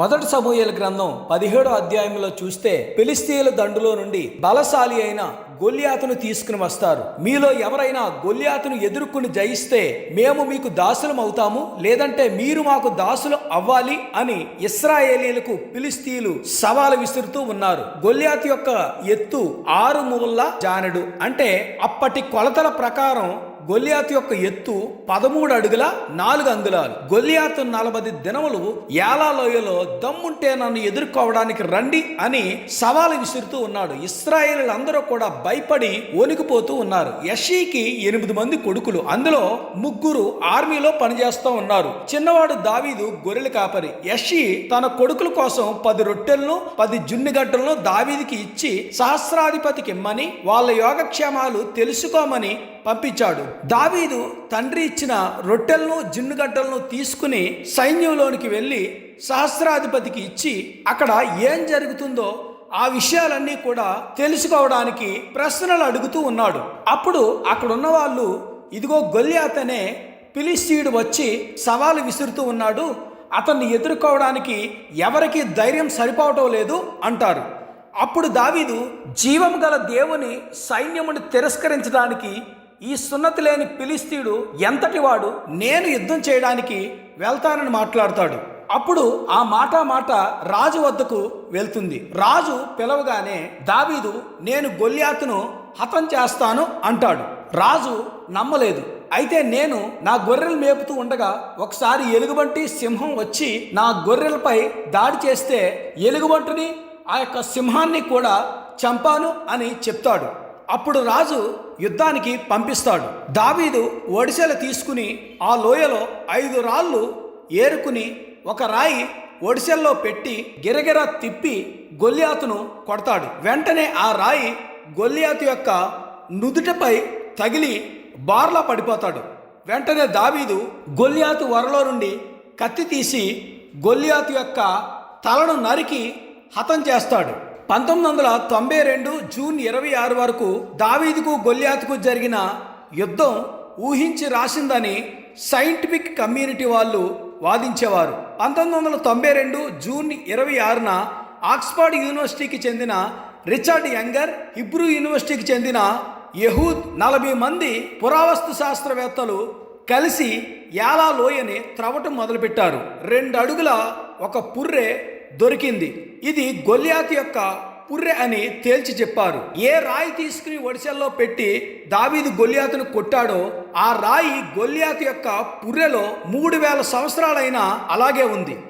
మొదటి సమూహల గ్రంథం పదిహేడో అధ్యాయంలో చూస్తే ఫిలిస్తీన్ల దండులో నుండి బలశాలి అయిన గొల్యాతును తీసుకుని వస్తారు. మీలో ఎవరైనా గొల్యాతును ఎదుర్కొని జయిస్తే మేము మీకు దాసులం అవుతాము లేదంటే మీరు మాకు దాసులు అవ్వాలి అని ఇస్రాయేలీలకు ఫిలిస్తీన్లు సవాలు విసురుతూ ఉన్నారు. గొల్యాత్ యొక్క ఎత్తు ఆరు మూల జానెడు. అంటే అప్పటి కొలతల ప్రకారం గొల్యాతు యొక్క ఎత్తు పదమూడు అడుగుల నాలుగు అంగుళాలు. గొల్యాతు నలభై దినములు ఏలా లోయలో దమ్ముంటే నన్ను ఎదుర్కోవడానికి రండి అని సవాలు విసురుతూ ఉన్నాడు. ఇస్రాయేలీలందరూ కూడా భయపడి వణికిపోతూ ఉన్నారు. యషీకి ఎనిమిది మంది కొడుకులు. అందులో ముగ్గురు ఆర్మీలో పనిచేస్తూ ఉన్నారు. చిన్నవాడు దావీదు గొర్రెల కాపరి. యషి తన కొడుకుల కోసం పది రొట్టెలను పది జున్నుగడ్డలను దావీదికి ఇచ్చి సహస్రాధిపతికి ఇమ్మని వాళ్ళ యోగక్షేమాలు తెలుసుకోమని పంపించాడు. దావీదు తండ్రి ఇచ్చిన రొట్టెలను జిన్నుగడ్డలను తీసుకుని సైన్యంలోనికి వెళ్ళి సహస్రాధిపతికి ఇచ్చి అక్కడ ఏం జరుగుతుందో ఆ విషయాలన్నీ కూడా తెలుసుకోవడానికి ప్రశ్నలు అడుగుతూ ఉన్నాడు. అప్పుడు అక్కడున్న వాళ్ళు ఇదిగో గొల్యాత్ అనే పిలిస్తీయుడు వచ్చి సవాలు విసురుతూ ఉన్నాడు. అతన్ని ఎదుర్కోవడానికి ఎవరికి ధైర్యం సరిపోవటం లేదు అంటారు. అప్పుడు దావీదు జీవం గల దేవుని సైన్యమును తిరస్కరించడానికి ఈ సున్నతి లేని పిలిస్తీయుడు ఎంతటి వాడు నేను యుద్ధం చేయడానికి వెళ్తానని మాట్లాడతాడు. అప్పుడు ఆ మాట మాట రాజు వద్దకు వెళ్తుంది. రాజు పిలవగానే దావీదు నేను గొల్యాతును హతం చేస్తాను అంటాడు. రాజు నమ్మలేదు. అయితే నేను నా గొర్రెలు మేపుతూ ఉండగా ఒకసారి ఎలుగుబంటి సింహం వచ్చి నా గొర్రెలపై దాడి చేస్తే ఎలుగుబంటిని ఆ యొక్క సింహాన్ని కూడా చంపాను అని చెప్తాడు. అప్పుడు రాజు యుద్ధానికి పంపిస్తాడు. దావీదు ఒడిసెలు తీసుకుని ఆ లోయలో ఐదు రాళ్ళు ఏరుకుని ఒక రాయి ఒడిసెల్లో పెట్టి గిరగిర తిప్పి గొల్యాతును కొడతాడు. వెంటనే ఆ రాయి గొల్యాతు యొక్క నుదుటపై తగిలి బార్లా పడిపోతాడు. వెంటనే దావీదు గొల్యాతు వరలో నుండి కత్తి తీసి గొల్యాతు యొక్క తలను నరికి హతం చేస్తాడు. పంతొమ్మిది వందల తొంభై రెండు జూన్ ఇరవై ఆరు వరకు దావీదుకు గొల్యాత్కు జరిగిన యుద్ధం ఊహించి రాసిందని సైంటిఫిక్ కమ్యూనిటీ వాళ్ళు వాదించేవారు. పంతొమ్మిది వందల తొంభై రెండు జూన్ ఇరవై ఆరున ఆక్స్ఫర్డ్ యూనివర్సిటీకి చెందిన రిచర్డ్ యంగర్ హిబ్రూ యూనివర్సిటీకి చెందిన యహూద్ నలభై మంది పురావస్తు శాస్త్రవేత్తలు కలిసి యాలా లోయని త్రవటం మొదలుపెట్టారు. రెండు అడుగుల ఒక పుర్రె దొరికింది. ఇది గొల్యాత్ యొక్క పుర్రె అని తేల్చి చెప్పారు. ఏ రాయి తీసుకుని ఒడిసెల్లో పెట్టి దావీదు గొల్యాతును కొట్టాడో ఆ రాయి గొల్యాత్ యొక్క పుర్రెలో మూడు వేల సంవత్సరాలైనా అలాగే ఉంది.